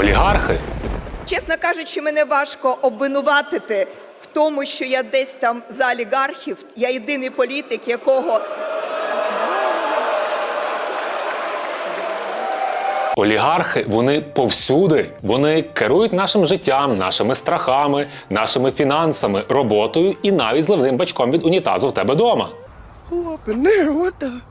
Олігархи Чесно кажучи, мене важко обвинуватити в тому, що я десь там за олігархів. Я єдиний політик, якого Олігархи вони повсюди. Вони керують нашим життям, нашими страхами, нашими фінансами, роботою і навіть зливним бачком від унітазу в тебе дома. Who up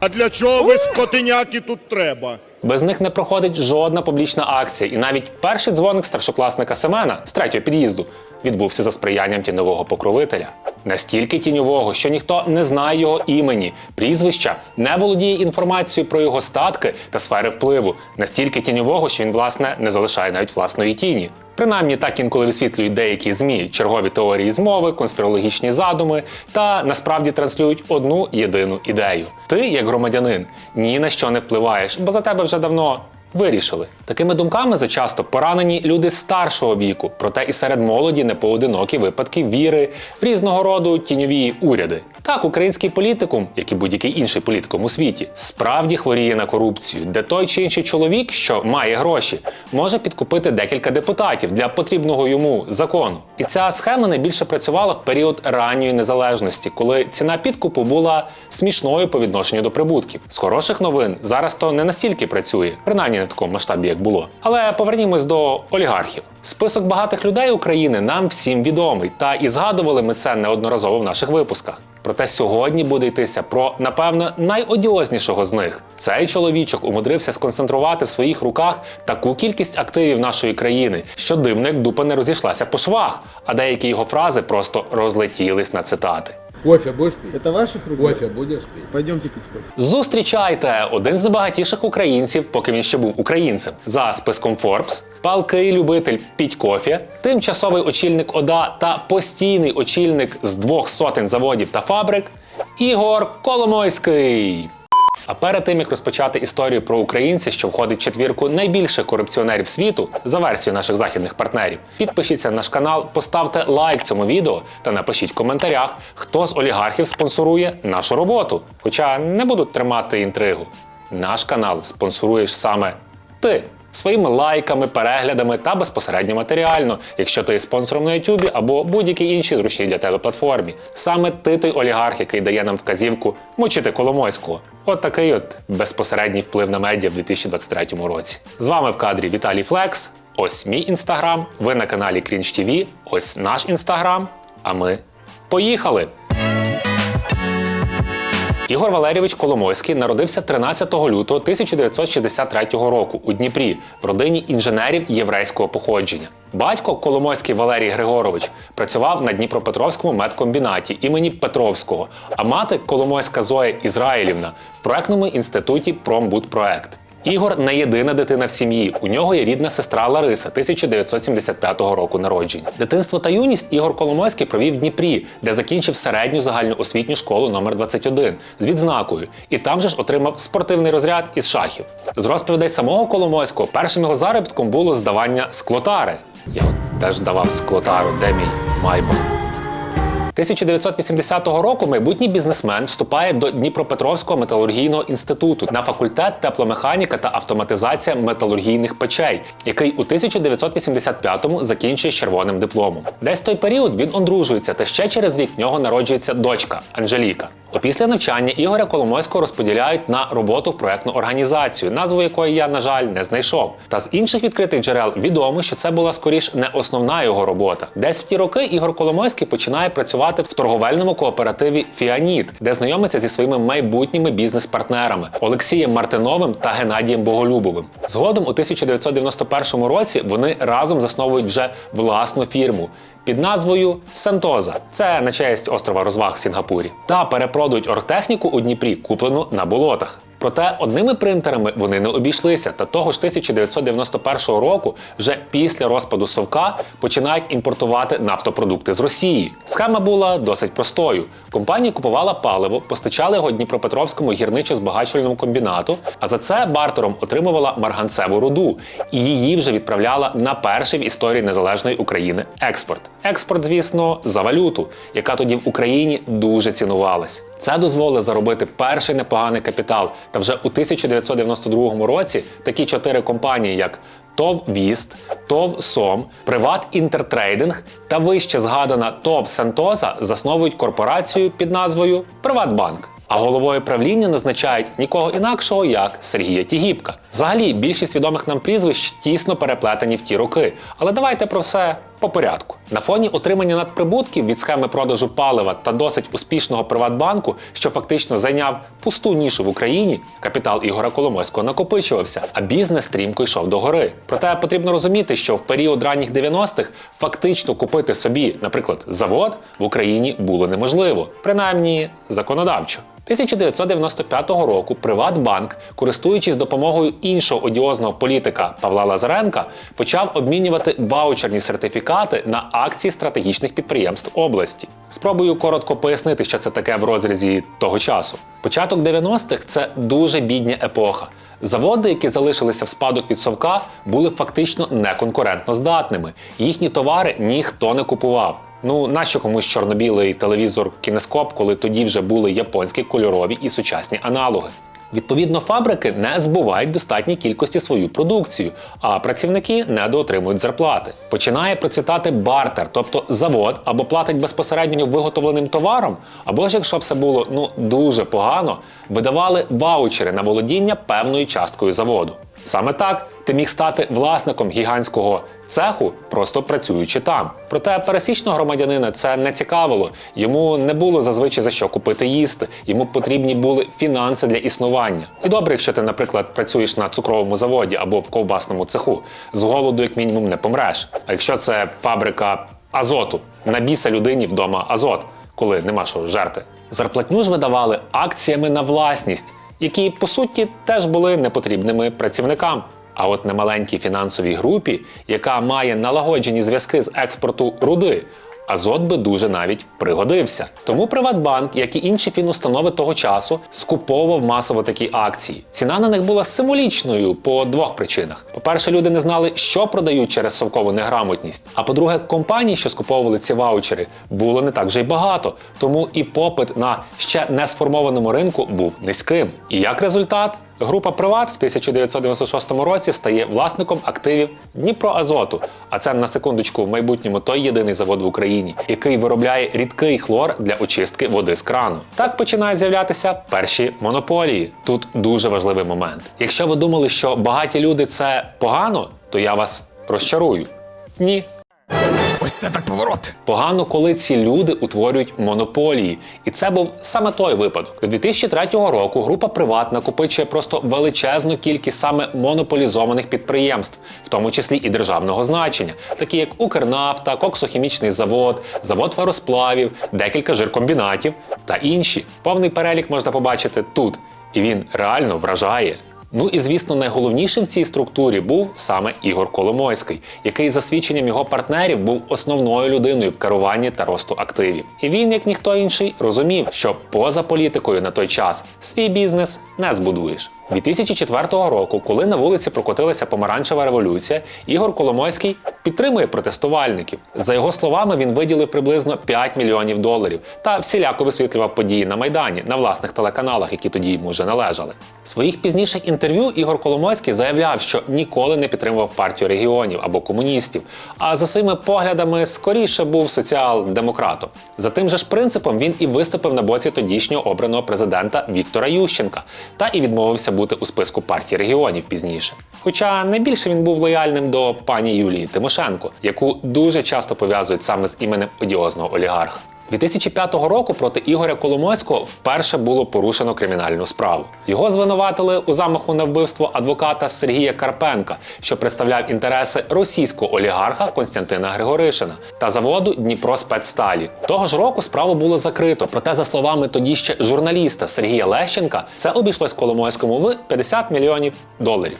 А для чого ви скотиняки тут треба? Без них не проходить жодна публічна акція, і навіть перший дзвоник старшокласника Семена з третього під'їзду відбувся за сприянням тіньового покровителя. Настільки тіньового, що ніхто не знає його імені, прізвища, не володіє інформацією про його статки та сфери впливу. Настільки тіньового, що він, власне, не залишає навіть власної тіні. Принаймні так інколи висвітлюють деякі змі чергові теорії змови, конспірологічні задуми та насправді транслюють одну єдину ідею. Ти, як громадянин, ні на що не впливаєш, бо за тебе вже давно вирішили. Такими думками зачасто поранені люди старшого віку, проте і серед молоді непоодинокі випадки віри в різного роду тіньові уряди. Так, український політикум, як і будь-який інший політикум у світі, справді хворіє на корупцію, де той чи інший чоловік, що має гроші, може підкупити декілька депутатів для потрібного йому закону. І ця схема найбільше працювала в період ранньої незалежності, коли ціна підкупу була смішною по відношенню до прибутків. З хороших новин зараз то не настільки працює, принаймні не в такому масштабі, як було. Але повернімось до олігархів. Список багатих людей України нам всім відомий, та і згадували ми це неодноразово в наших випусках. Проте сьогодні буде йтися про, напевно, найодіознішого з них. Цей чоловічок умудрився сконцентрувати в своїх руках таку кількість активів нашої країни, що дивно, як дупа не розійшлася по швах, а деякі його фрази просто розлетілись на цитати. Кофе будеш пити? Это ваших рук? Кофе будеш пити? Пойдемте пить кофе. Зустрічайте один з найбагатіших українців, поки він ще був українцем. За списком Forbes, палкий любитель піть кофі, тимчасовий очільник ОДА та постійний очільник з двох сотень заводів та фабрик Ігор Коломойський. А перед тим як розпочати історію про українця, що входить в четвірку найбільших корупціонерів світу, за версією наших західних партнерів, підпишіться на наш канал, поставте лайк цьому відео та напишіть в коментарях, хто з олігархів спонсорує нашу роботу. Хоча не буду тримати інтригу. Наш канал спонсоруєш саме ти. Своїми лайками, переглядами та безпосередньо матеріально, якщо ти є спонсором на YouTube або будь-якій іншій зручній для тебе платформі. Саме ти той олігарх, який дає нам вказівку мочити Коломойського. От такий от безпосередній вплив на медіа в 2023 році. З вами в кадрі Віталій Флекс. Ось мій інстаграм. Ви на каналі Крінж TV. Ось наш інстаграм. А ми поїхали! Ігор Валерійович Коломойський народився 13 лютого 1963 року у Дніпрі в родині інженерів єврейського походження. Батько Коломойський Валерій Григорович працював на Дніпропетровському медкомбінаті імені Петровського, а мати Коломойська Зоя Ізраїлівна в проектному інституті Промбудпроект. Ігор не єдина дитина в сім'ї. У нього є рідна сестра Лариса 1975 року народження. Дитинство та юність Ігор Коломойський провів в Дніпрі, де закінчив середню загальноосвітню школу номер 21 з відзнакою, і там же ж отримав спортивний розряд із шахів. З розповідей самого Коломойського першим його заробітком було здавання склотари. Я от теж давав склотару, де мій майбах. 1980 року майбутній бізнесмен вступає до Дніпропетровського металургійного інституту на факультет тепломеханіка та автоматизація металургійних печей, який у 1985-му закінчує червоним дипломом. Десь той період він одружується, та ще через рік в нього народжується дочка Анжеліка. Опісля навчання Ігоря Коломойського розподіляють на роботу в проектну організацію, назву якої я, на жаль, не знайшов. Та з інших відкритих джерел відомо, що це була скоріш не основна його робота. Десь в ті роки Ігор Коломойський починає працювати в торговельному кооперативі Фіаніт, де знайомиться зі своїми майбутніми бізнес-партнерами Олексієм Мартиновим та Геннадієм Боголюбовим. Згодом у 1991 році вони разом засновують вже власну фірму під назвою Сантоза. Це на честь острова розваг в Сінгапурі. Та перепродують оргтехніку у Дніпрі, куплену на болотах. Проте одними принтерами вони не обійшлися, та того ж 1991 року, вже після розпаду Совка, починають імпортувати нафтопродукти з Росії. Схема була досить простою. Компанія купувала паливо, постачала його Дніпропетровському гірничо-збагачувальному комбінату, а за це бартером отримувала марганцеву руду і її вже відправляла на перший в історії незалежної України експорт. Експорт, звісно, за валюту, яка тоді в Україні дуже цінувалась. Це дозволило заробити перший непоганий капітал. Та вже у 1992 році такі чотири компанії, як ТОВ Віст, ТОВ Сом, Приват Інтертрейдинг та вище згадана ТОВ Сентоза засновують корпорацію під назвою Приватбанк. А головою правління назначають нікого інакшого, як Сергія Тігіпка. Взагалі, більшість відомих нам прізвищ тісно переплетені в ті роки. Але давайте про все по порядку. На фоні отримання надприбутків від схеми продажу палива та досить успішного Приватбанку, що фактично зайняв пусту нішу в Україні, капітал Ігора Коломойського накопичувався, а бізнес стрімко йшов до гори. Проте потрібно розуміти, що в період ранніх 90-х фактично купити собі, наприклад, завод в Україні було неможливо, принаймні законодавчо. 1995 року Приватбанк, користуючись допомогою іншого одіозного політика Павла Лазаренка, почав обмінювати ваучерні сертифікати на акції стратегічних підприємств області. Спробую коротко пояснити, що це таке в розрізі того часу. Початок 90-х – це дуже бідня епоха. Заводи, які залишилися в спадок від совка, були фактично неконкурентно здатними. Їхні товари ніхто не купував. Ну, нащо комусь чорно-білий телевізор кінескоп, коли тоді вже були японські кольорові і сучасні аналоги. Відповідно, фабрики не збувають достатній кількості свою продукцію, а працівники недоотримують зарплати. Починає процвітати бартер, тобто завод або платить безпосередньо виготовленим товаром, або ж якщо все було ну дуже погано, видавали ваучери на володіння певною часткою заводу. Саме так ти міг стати власником гігантського цеху, просто працюючи там. Проте пересічного громадянина це не цікавило. Йому не було зазвичай за що купити їсти. Йому потрібні були фінанси для існування. І добре, якщо ти, наприклад, працюєш на цукровому заводі або в ковбасному цеху, з голоду як мінімум не помреш. А якщо це фабрика азоту, набійся людині вдома азот, коли нема що жерти. Зарплатню ж видавали акціями на власність які по суті теж були непотрібними працівникам. А от на маленькій фінансовій групі, яка має налагоджені зв'язки з експорту руди, азот би дуже навіть пригодився. Тому Приватбанк, як і інші фінустанови того часу, скуповував масово такі акції. Ціна на них була символічною по двох причинах: по-перше, люди не знали, що продають через совкову неграмотність. А по-друге, компаній, що скуповували ці ваучери, було не так вже й багато. Тому і попит на ще не сформованому ринку був низьким. І як результат, Група Приват в 1996 році стає власником активів Дніпроазоту. А це на секундочку в майбутньому той єдиний завод в Україні, який виробляє рідкий хлор для очистки води з крану. Так починають з'являтися перші монополії. Тут дуже важливий момент. Якщо ви думали, що багаті люди це погано, то я вас розчарую. Ні, це так поворот. Погано, коли ці люди утворюють монополії, і це був саме той випадок. До 2003 року група Приват накопичує просто величезну кількість саме монополізованих підприємств, в тому числі і державного значення, такі як Укрнафта, Коксохімічний завод, завод феросплавів, декілька жиркомбінатів та інші. Повний перелік можна побачити тут, і він реально вражає. Ну і звісно, найголовнішим в цій структурі був саме Ігор Коломойський, який за свідченням його партнерів був основною людиною в керуванні та росту активів. І він, як ніхто інший, розумів, що поза політикою на той час свій бізнес не збудуєш. 2004 року, коли на вулиці прокотилася помаранчева революція, Ігор Коломойський підтримує протестувальників. За його словами, він виділив приблизно 5 мільйонів доларів та всіляко висвітлював події на майдані на власних телеканалах, які тоді йому вже належали. В своїх пізніших інтерв'ю Ігор Коломойський заявляв, що ніколи не підтримував партію регіонів або комуністів, а за своїми поглядами скоріше був соціал-демократом. За тим же ж принципом він і виступив на боці тодішнього обраного президента Віктора Ющенка та і відмовився бути у списку партії регіонів пізніше. Хоча найбільше він був лояльним до пані Юлії Тимошенко, яку дуже часто пов'язують саме з іменем одіозного олігарха. 2005 року проти Ігоря Коломойського вперше було порушено кримінальну справу. Його звинуватили у замаху на вбивство адвоката Сергія Карпенка, що представляв інтереси російського олігарха Константина Григоришина та заводу Дніпро Спецсталі. Того ж року справу було закрито. Проте, за словами тоді ще журналіста Сергія Лещенка, це обійшлось Коломойському в 50 мільйонів доларів.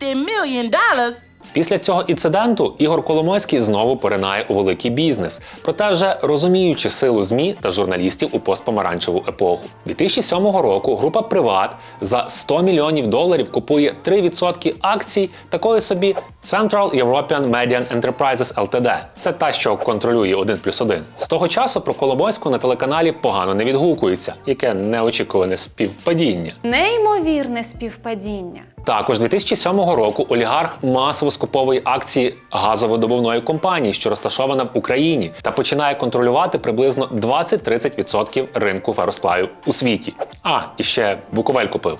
50 million dollars. Після цього інциденту Ігор Коломойський знову поринає у великий бізнес, проте вже розуміючи силу ЗМІ та журналістів у постпомаранчеву епоху. 2007 року група Приват за 100 мільйонів доларів купує 3% акцій такої собі Central European Median Enterprises Ltd. Це та, що контролює 1 плюс 1. З того часу про Коломойську на телеканалі погано не відгукується, яке неочікуване співпадіння. Неймовірне співпадіння. Також 2007 року олігарх масово скуповує акції газовидобувної компанії, що розташована в Україні, та починає контролювати приблизно 20-30% ринку феросплавів у світі. А, і ще Буковель купив.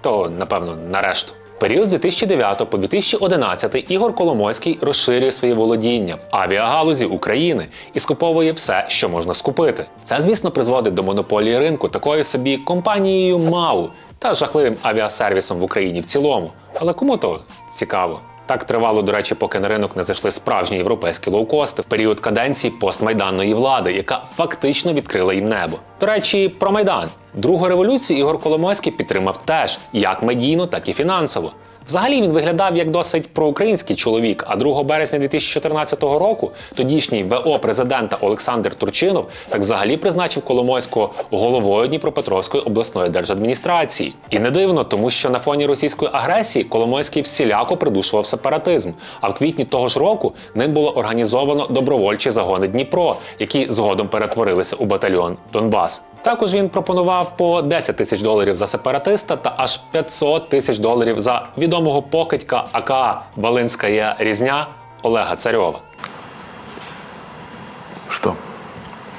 То, напевно, на решту. В Період з 2009 по 2011 Ігор Коломойський розширює свої володіння в авіагалузі України і скуповує все, що можна скупити. Це, звісно, призводить до монополії ринку такою собі компанією МАУ та жахливим авіасервісом в Україні в цілому. Але кому то цікаво? Так тривало, до речі, поки на ринок не зайшли справжні європейські лоукости в період каденції постмайданної влади, яка фактично відкрила їм небо. До речі, про майдан. Другу революцію Ігор Коломойський підтримав теж як медійно, так і фінансово. Взагалі він виглядав як досить проукраїнський чоловік. А 2 березня 2014 року тодішній ВО президента Олександр Турчинов так взагалі призначив Коломойського головою Дніпропетровської обласної держадміністрації. І не дивно, тому що на фоні російської агресії Коломойський всіляко придушував сепаратизм. А в квітні того ж року ним було організовано добровольчі загони Дніпро, які згодом перетворилися у батальйон Донбас. Також він пропонував по 10 тисяч доларів за сепаратиста та аж 500 тисяч доларів за відомого покидька АКА Волинська є різня Олега Царьова. Что?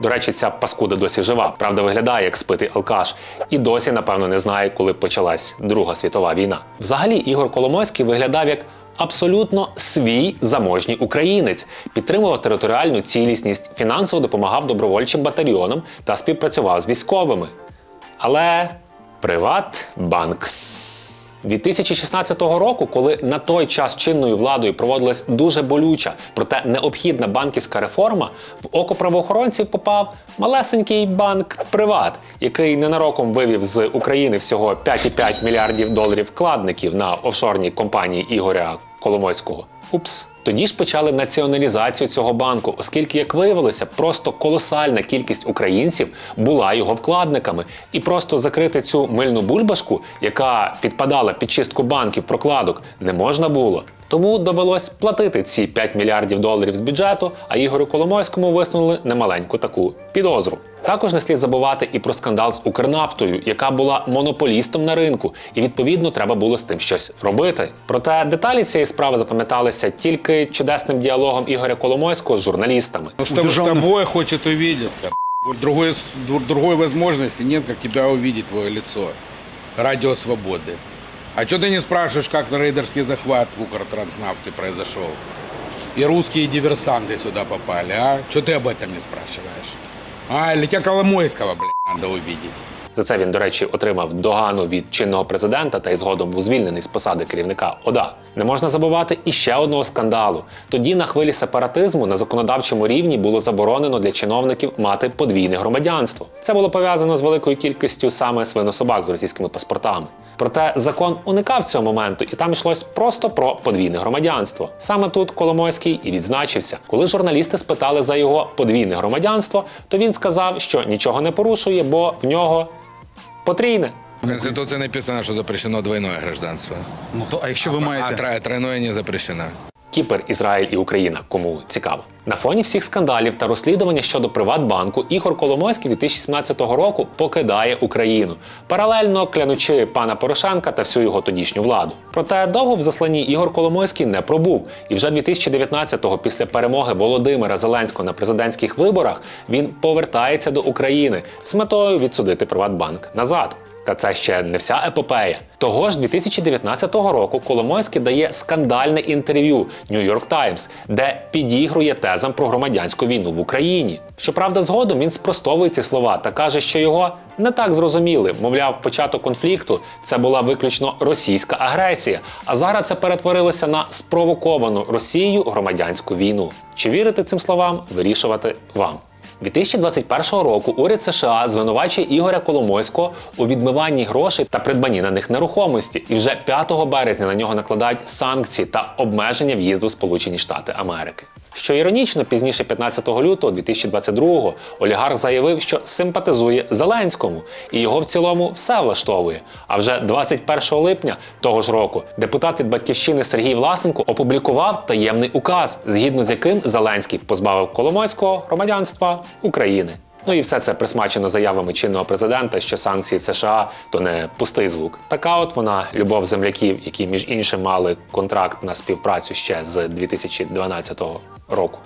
До речі, ця паскуда досі жива. Правда, виглядає як спитий алкаш, і досі, напевно, не знає, коли почалась Друга світова війна. Взагалі, Ігор Коломойський виглядав як абсолютно свій заможній українець, підтримував територіальну цілісність, фінансово допомагав добровольчим батальйонам та співпрацював з військовими. Але Приватбанк. 2016 року, коли на той час чинною владою проводилась дуже болюча, проте необхідна банківська реформа, в око правоохоронців попав малесенький банк Приват, який ненароком вивів з України всього 5,5 мільярдів доларів вкладників на офшорній компанії Ігоря Коломойського. Упс. Тоді ж почали націоналізацію цього банку, оскільки, як виявилося, просто колосальна кількість українців була його вкладниками, і просто закрити цю мильну бульбашку, яка підпадала під чистку банків прокладок, не можна було. Тому довелось платити ці 5 мільярдів доларів з бюджету, а Ігорю Коломойському висунули немаленьку таку підозру. Також не слід забувати і про скандал з Укрнафтою, яка була монополістом на ринку, і відповідно треба було з тим щось робити. Проте деталі цієї справи запам'яталися тільки чудесним діалогом Ігоря Коломойського з журналістами. Ну, с, тобой- с тобой хочет увидеться. б***ь. Другой, с- дру- другой возможности нет, как тебя увидеть твое лицо. Радио свободы. А что ты не спрашиваешь, как рейдерский захват в Укртранснафте произошел? И русские диверсанты сюда попали, а? Что ты об этом не спрашиваешь? А, или тебя Коломойского, блядь, надо увидеть. За це він, до речі, отримав догану від чинного президента та й згодом був звільнений з посади керівника ОДА. Не можна забувати і ще одного скандалу. Тоді на хвилі сепаратизму на законодавчому рівні було заборонено для чиновників мати подвійне громадянство. Це було пов'язано з великою кількістю саме свинособак з російськими паспортами. Проте закон уникав цього моменту, і там йшлось просто про подвійне громадянство. Саме тут Коломойський і відзначився. Коли журналісти спитали за його подвійне громадянство, то він сказав, що нічого не порушує, бо в нього потрійне. В Конституції написано, що запрещено двойне гражданство. Ну то, а якщо ви А маєте. А тройное не запрещено. Кіпр, Ізраїль і Україна, кому цікаво. На фоні всіх скандалів та розслідування щодо Приватбанку Ігор Коломойський 2017 року покидає Україну, паралельно клянучи пана Порошенка та всю його тодішню владу. Проте довго в засланні Ігор Коломойський не пробув, і вже 2019-го, після перемоги Володимира Зеленського на президентських виборах, він повертається до України з метою відсудити Приватбанк назад. Та це ще не вся епопея. Того ж 2019 року Коломойський дає скандальне інтерв'ю New York Times, де підігрує тезам про громадянську війну в Україні. Щоправда, згодом він спростовує ці слова та каже, що його не так зрозуміли. Мовляв, початок конфлікту це була виключно російська агресія, а зараз це перетворилося на спровоковану Росією громадянську війну. Чи вірити цим словам, вирішувати вам. 2021 року уряд США звинувачує Ігоря Коломойського у відмиванні грошей та придбанні на них нерухомості, і вже 5 березня на нього накладають санкції та обмеження в'їзду в Сполучені Штати Америки. Що іронічно, пізніше 15 лютого 2022 олігарх заявив, що симпатизує Зеленському, і його в цілому все влаштовує. А вже 21 липня того ж року депутат від батьківщини Сергій Власенко опублікував таємний указ, згідно з яким Зеленський позбавив Коломойського громадянства України. Ну і все це присмачено заявами чинного президента, що санкції США то не пустий звук. Така от вона любов земляків, які між іншим мали контракт на співпрацю ще з 2012 року.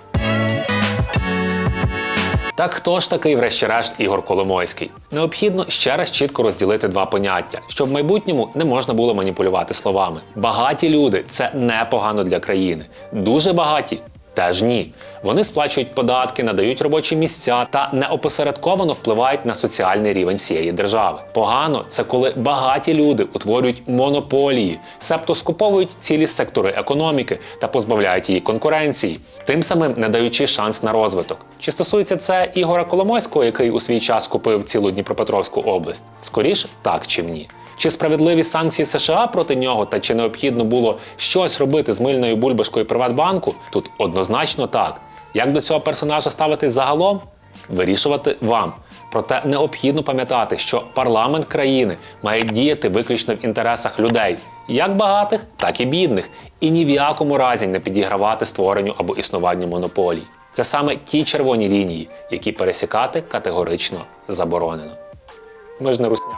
Так хто ж такий, врешті-решт, Ігор Коломойський? Необхідно ще раз чітко розділити два поняття, щоб в майбутньому не можна було маніпулювати словами. Багаті люди це непогано для країни. Дуже багаті. Теж ні. Вони сплачують податки, надають робочі місця та неопосередковано впливають на соціальний рівень всієї держави. Погано це коли багаті люди утворюють монополії, себто скуповують цілі сектори економіки та позбавляють її конкуренції, тим самим не даючи шанс на розвиток. Чи стосується це Ігора Коломойського, який у свій час купив цілу Дніпропетровську область? Скоріш так чим ні. Чи справедливі санкції США проти нього, та чи необхідно було щось робити з мильною бульбашкою Приватбанку? Тут однозначно так. Як до цього персонажа ставитись загалом? Вирішувати вам. Проте необхідно пам'ятати, що парламент країни має діяти виключно в інтересах людей, як багатих, так і бідних, і ні в якому разі не підігравати створенню або існуванню монополій. Це саме ті червоні лінії, які пересікати категорично заборонено. Ми ж не русня.